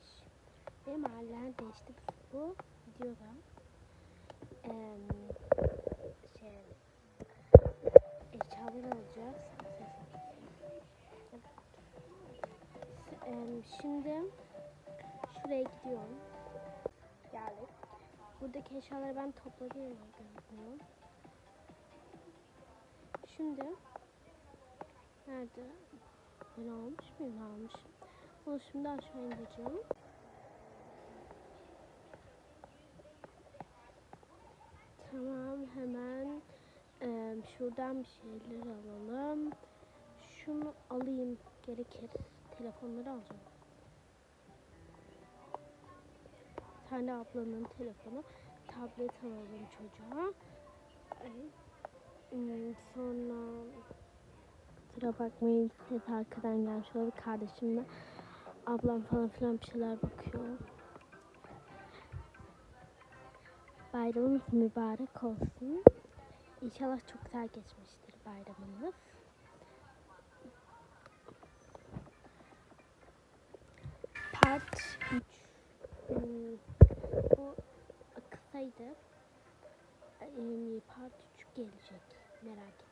değişmiş. Benim haller değişti bu videoda. Eee şey eşyalar alacağız. Eee, şimdi şuraya gidiyorum. Geldik. Buradaki eşyaları ben topladım. Şimdi nerede? Ben almış mıyım? Almışım. Bunu şimdi aşağı indireceğim. Tamam hemen eee, şuradan bir şeyler alalım. Şunu alayım gerekir. Telefonları alacağım. Bir tane ablanın telefonu. Tablet alalım çocuğa. Sonra Kusura bakmayın ses arkadan gelmiş olabilir. Kardeşimle ablam falan filan bir şeyler bakıyor. Bayramınız mübarek olsun. İnşallah çok güzel geçmiştir bayramınız. Part 3 Hmm, Bu kısaydı. Ee, Part 3 gelecek. Merak etmeyin.